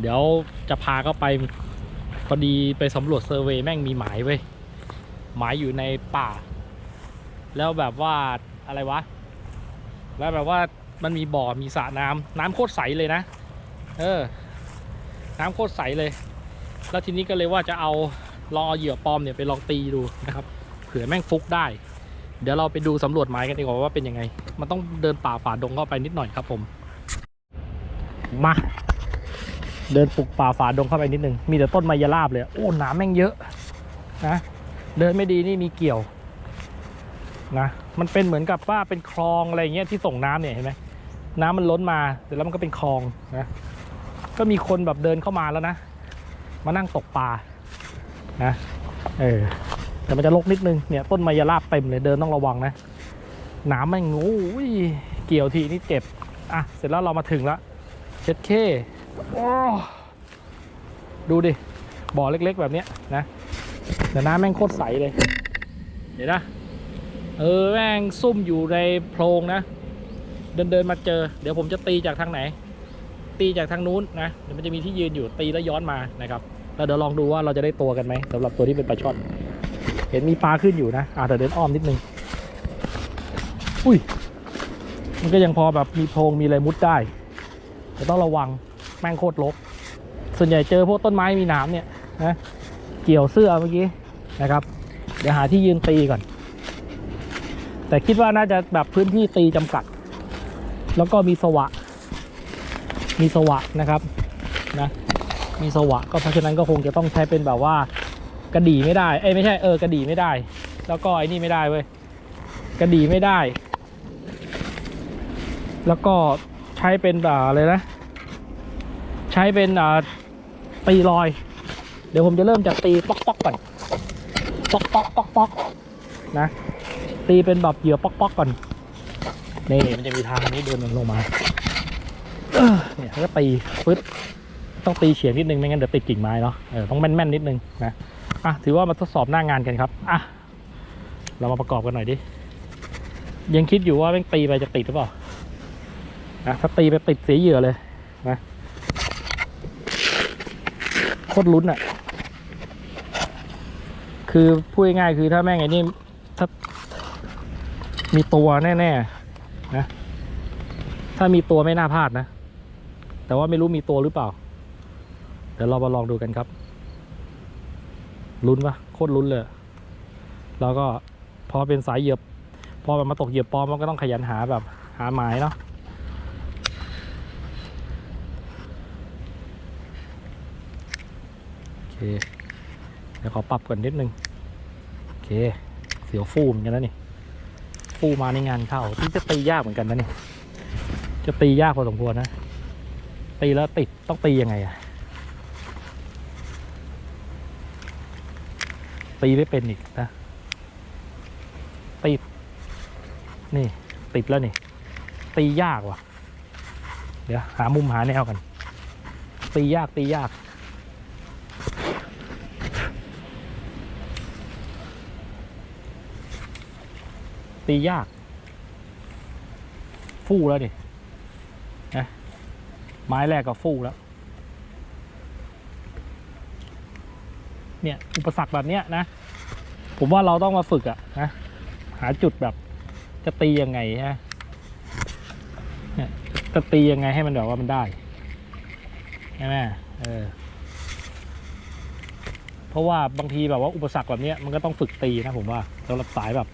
เดี๋ยวจะพาเข้าไปพอดีไปสำรวจเซอร์เวยแม่งมีหมายเว้ยหมายอยู่ในป่า แล้วแบบว่าอะไรวะ แล้วแบบว่ามันมีบ่อมีสระน้ำน้ำโคตรใสเลยนะ เออ น้ำโคตรใสเลย แล้วทีนี้ก็เลยว่าจะเอาลองเอาเหยื่อปลอมเนี่ยไปลองตีดูนะครับ เผื่อแม่งฟุกได้ เดี๋ยวเราไปดูสำรวจไม้กันดีกว่าว่าเป็นยังไง มันต้องเดินป่าฝ่าดงเข้าไปนิดหน่อยครับผม มา เดินปลุกป่าฝาดงเข้าไปนิดนึง มีแต่ต้นไมยราบเลย โอ้หนามแม่งเยอะนะเดินไม่ดีนี่มีเกี่ยวนะมันเป็นเหมือนกับว่าเป็นคลองอะไรเงี้ยที่ส่งน้ำเนี่ยเห็นไหมน้ำมันล้นมาเสร็จแล้วมันก็เป็นคลองนะก็มีคนแบบเดินเข้ามาแล้วนะ มานั่งตกปลานะเออแต่มันจะลกนิดนึงเนี่ยต้นไมยราบเต็มเลยเดินต้องระวังนะหนามแม่งโอ้ยเกี่ยวทีนี่เจ็บอะเสร็จแล้วเรามาถึงแล้วเช็ดเค โอ้ดูดิ บ่อเล็กๆ แบบเนี้ยนะแต่น้ำแม่งโคตรใสเลยเดี๋ยวนะ เออแม่งซุ่มอยู่ในโพรงนะ เดินเดินมาเจอ เดี๋ยวผมจะตีจากทางไหน ตีจากทางนู้นนะ เดี๋ยวมันจะมีที่ยืนอยู่ตีแล้วย้อนมานะครับแล้วเดี๋ยวลองดูว่าเราจะได้ตัวกันไหมสำหรับตัวที่เป็นปลาช่อน เห็นมีปลาขึ้นอยู่นะอ่าจจะเดินอ้อมนิดนึง อุ้ย มันก็ยังพอแบบมีโพรงมีอะไรมุดได้แต่ต้องระวัง แม่งโคตรลกส่วนใหญ่เจอพวกต้นไม้มีหนามเนี่ยนะเกี่ยวเสื้อเมื่อกี้นะครับ เดี๋ยวหาที่ยืนตีก่อน แต่คิดว่าน่าจะแบบพื้นที่ตีจำกัด แล้วก็มีสวะ มีสวะนะครับนะมีสวะก็เพราะฉะนั้นก็คงจะต้องใช้เป็นแบบว่ากระดี่ไม่ได้เอ้ยไม่ใช่เออกระดี่ไม่ได้ แล้วก็ไอ้นี่ไม่ได้เว้ยกระดี่ไม่ได้ แล้วก็ใช้เป็นอ่าอะไรนะ ใช้เป็นตีลอย เดี๋ยวผมจะเริ่มจากตีป๊อกป๊อกก่อนป๊อกป๊อกป๊อกป๊อกนะ ตีเป็นแบบเหยื่อป๊อกป๊อกก่อนนี่มันจะมีทางนี้เดินลงมาเนี่ยแล้วตีปึ๊ดต้องตีเฉียงนิดนึงไม่งั้นเดี๋ยวติดกิ่งไม้เนาะเออต้องแม่นๆนิดนึงนะอะถือว่ามาทดสอบหน้างานกันครับอะเรามาประกอบกันหน่อยดิยังคิดอยู่ว่าแม่งตีไปจะติดหรือเปล่านะถ้าตีไปติดเสียเหยื่อเลยนะ โคตรลุ้นอะคือพูดง่ายคือถ้าแม่งไอ้นี่ถ้ามีตัวแน่ๆนะ ถ้ามีตัวไม่น่าพลาดนะ แต่ว่าไม่รู้มีตัวหรือเปล่า เดี๋ยวเรามาลองดูกันครับ ลุ้นปะโคตรลุ้นเลย แล้วก็พอเป็นสายเหยียบ พอมันมาตกเหยียบปอมมันก็ต้องขยันหาแบบหาหมายเนาะ โอ เคเดี๋ยวขอปรับก่อนนิดนึง โอเค เสียวฟูเหมือนกันนะนี่ปูมาในงานเข้าที่จะตียากเหมือนกันนะนี่ จะตียากพอสมควรนะ ตีแล้วติดต้องตียังไงอะตีไม่เป็นอีกนะ ติด นี่ ติดแล้วนี่ ตียากว่ะ เดี๋ยวหามุมหาแนวกัน ตียากตียาก ตียาก ฟู่แล้วดินะไม้แรกก็ฟู่แล้ว เนี่ย อุปสรรคแบบเนี้ยนะ ผมว่าเราต้องมาฝึกอะนะ หาจุดแบบจะตียังไงฮะจะตียังไงให้มันแบบว่ามันได้ใช่ไหมเออเพราะว่าบางทีแบบว่าอุปสรรคแบบเนี้ยมันก็ต้องฝึกตีนะผมว่าสำหรับสายแบบ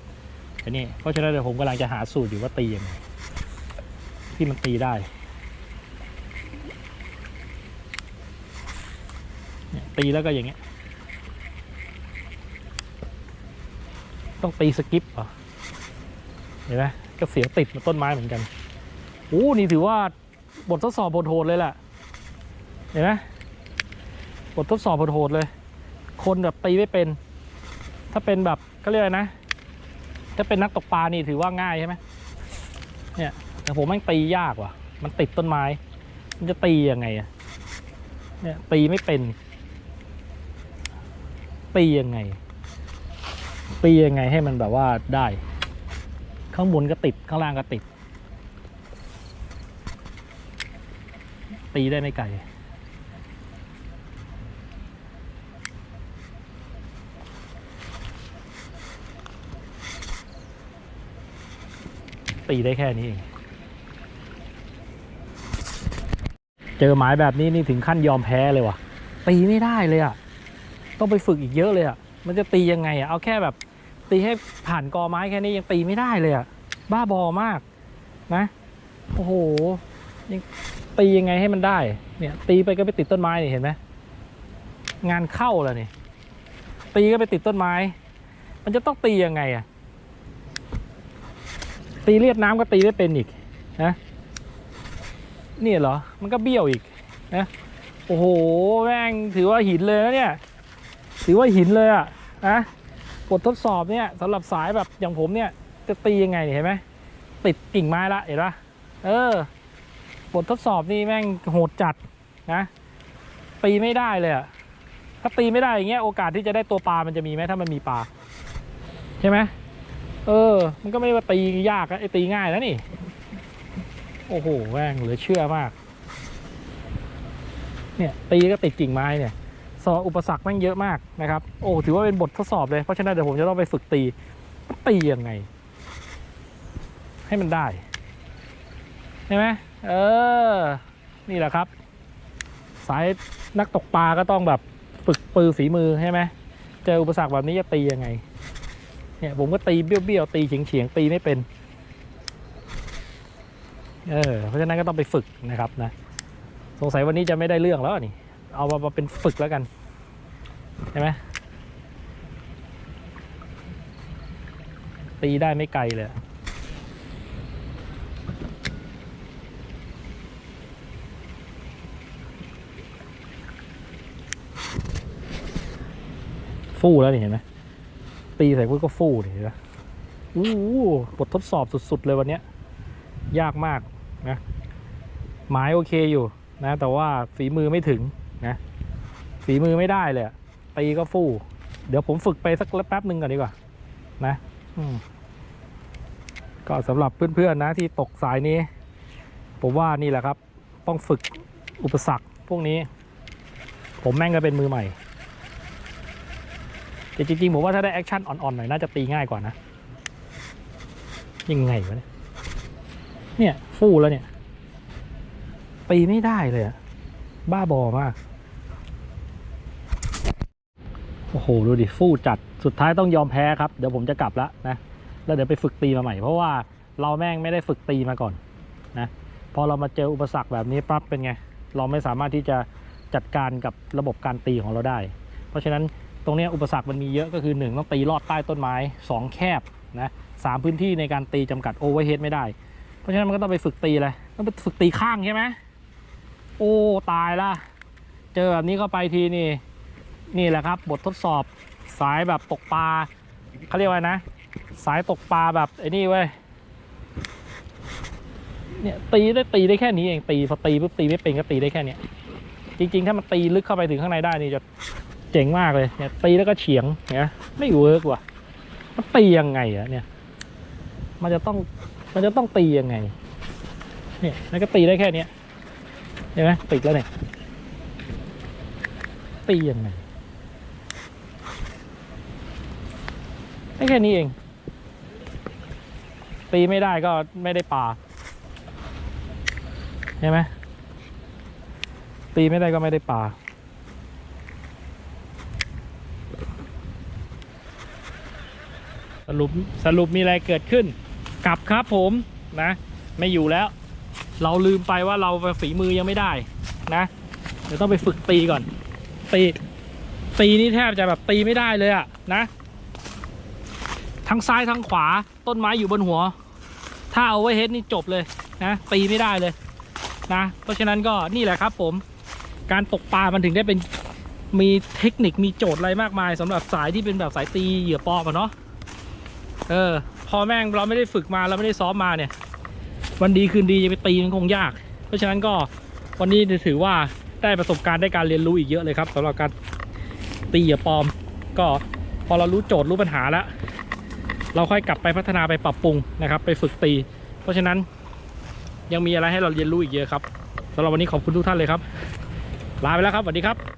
อันนี้เพราะฉะนั้นเดี๋ยวผมกำลังจะหาสูตรอยู่ว่าตียังไงที่มันตีได้เนี่ยตีแล้วก็อย่างเงี้ย ต้องตีสกิปเหรอเห็นไหมก็เสียงติดมาต้นไม้เหมือนกันโอ้นี่ถือว่าบททดสอบบทโหดเลยแหละเห็นไหมบททดสอบบทโหดเลย คนแบบตีไม่เป็น ถ้าเป็นแบบก็เรียกไรนะ ถ้าเป็นนักตกปลานี่ถือว่าง่ายใช่ไหมเนี่ยแต่ผมแม่งตียากว่ะ มันติดต้นไม้ มันจะตียังไงอะเนี่ยตีไม่เป็น ตียังไง ตียังไงให้มันแบบว่าได้ ข้างบนก็ติดข้างล่างก็ติด ตีได้ไม่ไกล ตีได้แค่นี้เองเจอหมายแบบนี้นี่ถึงขั้นยอมแพ้เลยว่ะ ตีไม่ได้เลยอะ ต้องไปฝึกอีกเยอะเลยอะ มันจะตียังไงอะ เอาแค่แบบ ตีให้ผ่านกอไม้แค่นี้ยังตีไม่ได้เลยอะ บ้าบอมากนะ โอ้โหยังตียังไงให้มันได้ เนี่ย ตีไปก็ไปติดต้นไม้นี่เห็นไหมงานเข้าแล้วนี่ ตีก็ไปติดต้นไม้ มันจะต้องตียังไงอะ ตีเลียดน้ำก็ตีไม่เป็นอีกนะนี่เหรอ มันก็เบี้ยวอีกนะโอ้โหแม่งถือว่าหินเลยนะเนี่ยถือว่าหินเลยอะนะบททดสอบเนี่ยสำหรับสายแบบอย่างผมเนี่ยจะตียังไงเนี่ยเห็นไหมติดกิ่งไม้ละเห็นปะเออบททดสอบนี่แม่งโหดจัดนะตีไม่ได้เลยอะถ้าตีไม่ได้อย่างเงี้ยโอกาสที่จะได้ตัวปลามันจะมีไหมถ้ามันมีปลาใช่ไหม เออ มันก็ไม่ได้ว่าตียากนะไอ้ตีง่ายนะนี่ โอ้โหแม่งเหลือเชื่อมาก เนี่ย ตีก็ติดกิ่งไม้เนี่ยสออุปสรรคแม่งเยอะมากนะครับ โอ้ถือว่าเป็นบททดสอบเลย เพราะฉะนั้นเดี๋ยวผมจะต้องไปฝึกตี ตียังไง ให้มันได้ใช่ไหมเออ นี่แหละครับ สายนักตกปลาก็ต้องแบบฝึกปือฝีมือใช่ไหมเจออุปสรรคแบบนี้จะตียังไง เนี่ยผมก็ตีเบี้ยวๆตีเฉียงๆตีไม่เป็นเออเพราะฉะนั้นก็ต้องไปฝึกนะครับนะสงสัยวันนี้จะไม่ได้เรื่องแล้วนี่ เอามาเป็นฝึกแล้วกันใช่ไหมตีได้ไม่ไกลเลยฟู่แล้วนี่เห็นไหม ตีใส่พวกก็ฟู่นี่เห็นไหมอู้หูบททดสอบสุด ๆ เลยวันนี้ยยากมากนะหมายโอเคอยู่นะ แต่ว่าฝีมือไม่ถึงนะฝีมือไม่ได้เลยอะตีก็ฟู่ เดี๋ยวผมฝึกไปสักแป๊บหนึ่งก่อนดีกว่า นะอืมก็สำหรับเพื่อนๆนะที่ตกสายนี้ ผมว่านี่แหละครับ ต้องฝึกอุปสรรคพวกนี้ ผมแม่งก็เป็นมือใหม่ แต่จริงๆผมว่าถ้าได้แอคชั่นอ่อนๆหน่อยน่าจะตีง่ายกว่านะ ยังไงวะเนี่ย เนี่ยฟู่แล้วเนี่ย ตีไม่ได้เลยอะบ้าบอมาก โอ้โห ดูดิ ฟู่จัด สุดท้ายต้องยอมแพ้ครับ เดี๋ยวผมจะกลับแล้วนะ แล้วเดี๋ยวไปฝึกตีมาใหม่ เพราะว่าเราแม่งไม่ได้ฝึกตีมาก่อนนะ พอเรามาเจออุปสรรคแบบนี้ปั๊บเป็นไง เราไม่สามารถที่จะจัดการกับระบบการตีของเราได้ เพราะฉะนั้น ตรงนี้อุปสรรคมันมีเยอะก็คือหนึ่งต้องตีลอดใต้ต้นไม้สองแคบนะสามพื้นที่ในการตีจำกัดโอเวอร์เฮดไม่ได้ เพราะฉะนั้นมันก็ต้องไปฝึกตีเลยต้องไปฝึกตีข้างใช่ไหมโอ้ตายละเจอแบบนี้เข้าไปทีนี่นี่แหละครับ บททดสอบสายแบบตกปลาเขาเรียกว่านะ สายตกปลาแบบไอ้นี่เว้ยเนี่ยตีได้ตีได้แค่นี้เองตีพอตีปุ๊บตีไม่เป็นก็ตีได้แค่เนี้ยจริง ๆ ถ้ามันตีลึกเข้าไปถึงข้างในได้นี่จะ เจ๋งมากเลยเนี่ยตีแล้วก็เฉียงเนี่ยไม่เวิร์กว่ะมันตียังไงอะเนี่ย มันจะต้องมันจะต้องตียังไง เนี่ยแล้วก็ตีได้แค่เนี้ยเห็นไหมติดแล้วเนี่ยตียังไงได้แค่นี้เอง ตีไม่ได้ก็ไม่ได้ปลาเห็นไหมตีไม่ได้ก็ไม่ได้ปลา สรุปสรุปมีอะไรเกิดขึ้น กลับครับผมนะ ไม่อยู่แล้ว เราลืมไปว่าเราฝีมือยังไม่ได้นะเดี๋ยวต้องไปฝึกตีก่อน ตีตีนี่แทบจะแบบตีไม่ได้เลยอะนะทั้งซ้ายทั้งขวาต้นไม้อยู่บนหัว ถ้าเอาไว้เฮดนี่จบเลยนะตีไม่ได้เลยนะเพราะฉะนั้นก็นี่แหละครับผม การตกปลามันถึงได้เป็นมีเทคนิคมีโจทย์อะไรมากมายสำหรับสายที่เป็นแบบสายตีเหยื่อปอมอะเนาะ เออ พอแม่งเราไม่ได้ฝึกมาเราไม่ได้ซ้อมมาเนี่ย วันดีคืนดีจะไปตีมันคงยาก เพราะฉะนั้นก็วันนี้ถือว่าได้ประสบการณ์ได้การเรียนรู้อีกเยอะเลยครับสำหรับการตีเหยื่อปลอม ก็พอเรารู้โจทย์รู้ปัญหาแล้ว เราค่อยกลับไปพัฒนาไปปรับปรุงนะครับ ไปฝึกตี เพราะฉะนั้นยังมีอะไรให้เราเรียนรู้อีกเยอะครับสำหรับวันนี้ขอบคุณทุกท่านเลยครับ ลาไปแล้วครับสวัสดีครับ